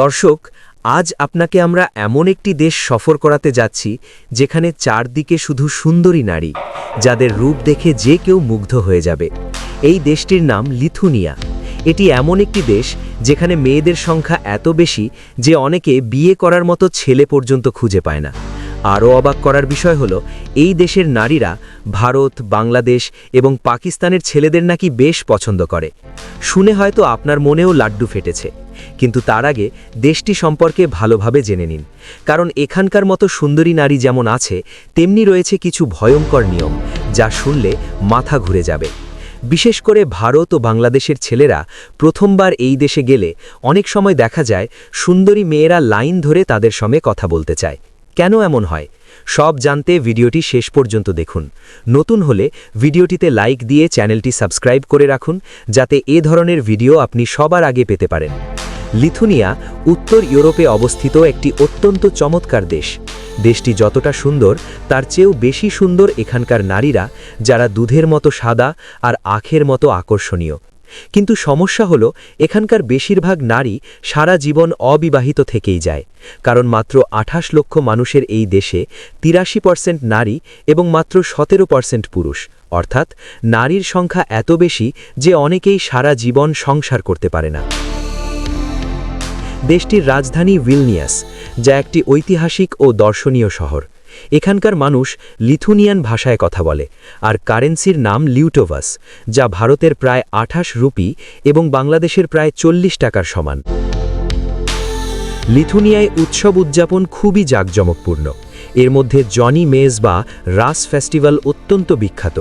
দর্শক, আজ আপনাকে আমরা এমন একটি দেশ সফর করাতে যাচ্ছি, যেখানে চারদিকে শুধু সুন্দরী নারী, যাদের রূপ দেখে যে কেউ মুগ্ধ হয়ে যাবে। এই দেশটির নাম লিথুনিয়া। এটি এমন একটি দেশ, যেখানে মেয়েদের সংখ্যা এত বেশি যে অনেকে বিয়ে করার মতো ছেলে পর্যন্ত খুঁজে পায় না। আরও অবাক করার বিষয় হলো, এই দেশের নারীরা ভারত, বাংলাদেশ এবং পাকিস্তানের ছেলেদের নাকি বেশ পছন্দ করে। শুনে হয়তো আপনার মনেও লাড্ডু ফেটেছে, কিন্তু তার আগে দেশটি সম্পর্কে ভালোভাবে জেনে নিন। কারণ এখানকার মতো সুন্দরী নারী যেমন আছে, তেমনি রয়েছে কিছু ভয়ঙ্কর নিয়ম, যা শুনলে মাথা ঘুরে যাবে। বিশেষ করে ভারত ও বাংলাদেশের ছেলেরা প্রথমবার এই দেশে গেলে অনেক সময় দেখা যায় সুন্দরী মেয়েরা লাইন ধরে তাদের সঙ্গে কথা বলতে চায়। কেন এমন হয়? সব জানতে ভিডিওটি শেষ পর্যন্ত দেখুন। নতুন হলে ভিডিওটিতে লাইক দিয়ে চ্যানেলটি সাবস্ক্রাইব করে রাখুন, যাতে এ ধরনের ভিডিও আপনি সবার আগে পেতে পারেন। লিথুনিয়া, উত্তর ইউরোপে অবস্থিত একটি অত্যন্ত চমৎকার দেশ। দেশটি যতটা সুন্দর, তার চেয়েও বেশি সুন্দর এখানকার নারীরা, যারা দুধের মতো সাদা আর আখের মতো আকর্ষণীয়। কিন্তু সমস্যা হলো, এখানকার বেশিরভাগ নারী সারা জীবন অবিবাহিত থেকেই যায়। কারণ মাত্র আঠাশ লক্ষ মানুষের এই দেশে তিরাশি পার্সেন্ট নারী এবং মাত্র সতেরো পার্সেন্ট পুরুষ। অর্থাৎ নারীর সংখ্যা এত বেশি যে অনেকেই সারা জীবন সংসার করতে পারে না। দেশটির রাজধানী উইলনিয়াস যা একটি ঐতিহাসিক ও দর্শনীয় শহর। এখানকার মানুষ লিথুনিয়ান ভাষায় কথা বলে, আর কারেন্সির নাম লিউটোভাস, যা ভারতের প্রায় আঠাশ রুপি এবং বাংলাদেশের প্রায় চল্লিশ টাকার সমান। লিথুনিয়ায় উৎসব উদযাপন খুবই জাঁকজমকপূর্ণ। এর মধ্যে জনি মেজ বা রাস ফেস্টিভ্যাল অত্যন্ত বিখ্যাত।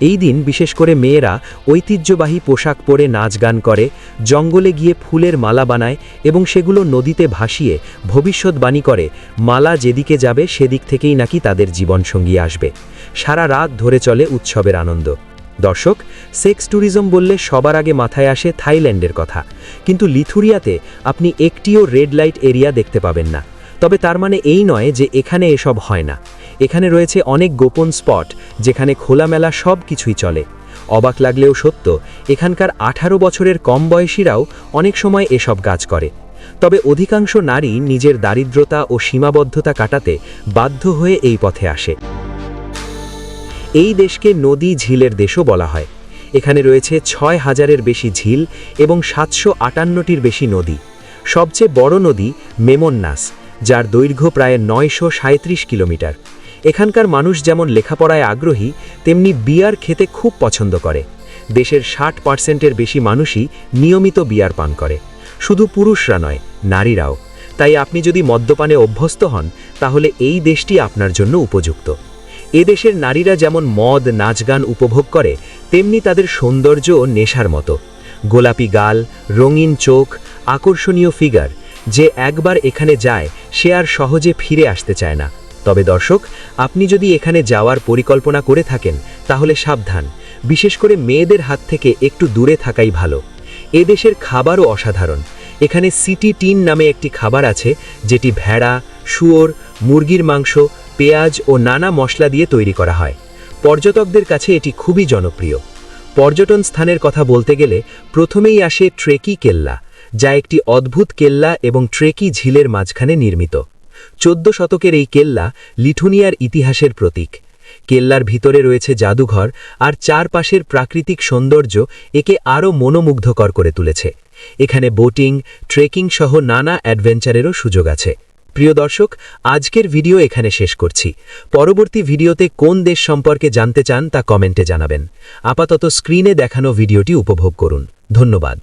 এই দিন বিশেষ করে মেয়েরা ঐতিহ্যবাহী পোশাক পরে নাচ গান করে, জঙ্গলে গিয়ে ফুলের মালা বানায় এবং সেগুলো নদীতে ভাসিয়ে ভবিষ্যৎবাণী করে, মালা যেদিকে যাবে সেদিক থেকেই নাকি তাদের জীবনসঙ্গী আসবে। সারা রাত ধরে চলে উৎসবের আনন্দ। দর্শক, সেক্স ট্যুরিজম বললে সবার আগে মাথায় আসে থাইল্যান্ডের কথা। কিন্তু লিথুরিয়াতে আপনি একটিও রেড লাইট এরিয়া দেখতে পাবেন না। তবে তার মানে এই নয় যে এখানে এসব হয় না। এখানে রয়েছে অনেক গোপন স্পট, যেখানে খোলামেলা সব কিছুই চলে। অবাক লাগলেও সত্য, এখানকার আঠারো বছরের কম বয়সীরাও অনেক সময় এসব কাজ করে। তবে অধিকাংশ নারী নিজের দারিদ্রতা ও সীমাবদ্ধতা কাটাতে বাধ্য হয়ে এই পথে আসে। এই দেশকে নদী ঝিলের দেশও বলা হয়। এখানে রয়েছে ছয় হাজারের বেশি ঝিল এবং সাতশো আটান্নটির বেশি নদী। সবচেয়ে বড় নদী মেমন্নাস, যার দৈর্ঘ্য প্রায় নয়শো সাঁইত্রিশ কিলোমিটার। এখানকার মানুষ যেমন লেখাপড়ায় আগ্রহী, তেমনি বিয়ার খেতে খুব পছন্দ করে। দেশের ষাট পার্সেন্টের বেশি মানুষই নিয়মিত বিয়ার পান করে। শুধু পুরুষরা নয়, নারীরাও। তাই আপনি যদি মদ্যপানে অভ্যস্ত হন, তাহলে এই দেশটি আপনার জন্য উপযুক্ত। এ দেশের নারীরা যেমন মদ নাচ গান উপভোগ করে, তেমনি তাদের সৌন্দর্য ও নেশার মতো। গোলাপি গাল, রঙিন চোখ, আকর্ষণীয় ফিগার, যে একবার এখানে যায়, সে আর সহজে ফিরে আসতে চায় না। তবে দর্শক, আপনি যদি এখানে যাওয়ার পরিকল্পনা করে থাকেন, তাহলে সাবধান। বিশেষ করে মেয়েদের হাত থেকে একটু দূরে থাকাই ভালো। এ দেশের খাবারও অসাধারণ। এখানে সিটি টিন নামে একটি খাবার আছে, যেটি ভেড়া, শুয়োর, মুরগির মাংস, পেঁয়াজ ও নানা মশলা দিয়ে তৈরি করা হয়। পর্যটকদের কাছে এটি খুবই জনপ্রিয়। পর্যটন স্থানের কথা বলতে গেলে, প্রথমেই আসে ট্রেকি কেল্লা, যা একটি অদ্ভুত কেল্লা এবং ট্রেকি ঝিলের মাঝখানে নির্মিত। চোদ্দ শতকের এই কেল্লা লিঠুনিয়ার ইতিহাসের প্রতীক। কেল্লার ভিতরে রয়েছে জাদুঘর আর চারপাশের প্রাকৃতিক সৌন্দর্য একে আরও মনোমুগ্ধকর করে তুলেছে। এখানে বোটিং, ট্রেকিং সহ নানা অ্যাডভেঞ্চারেরও সুযোগ আছে। প্রিয় দর্শক, আজকের ভিডিও এখানে শেষ করছি। পরবর্তী ভিডিওতে কোন দেশ সম্পর্কে জানতে চান তা কমেন্টে জানাবেন। আপাতত স্ক্রিনে দেখানো ভিডিওটি উপভোগ করুন। ধন্যবাদ।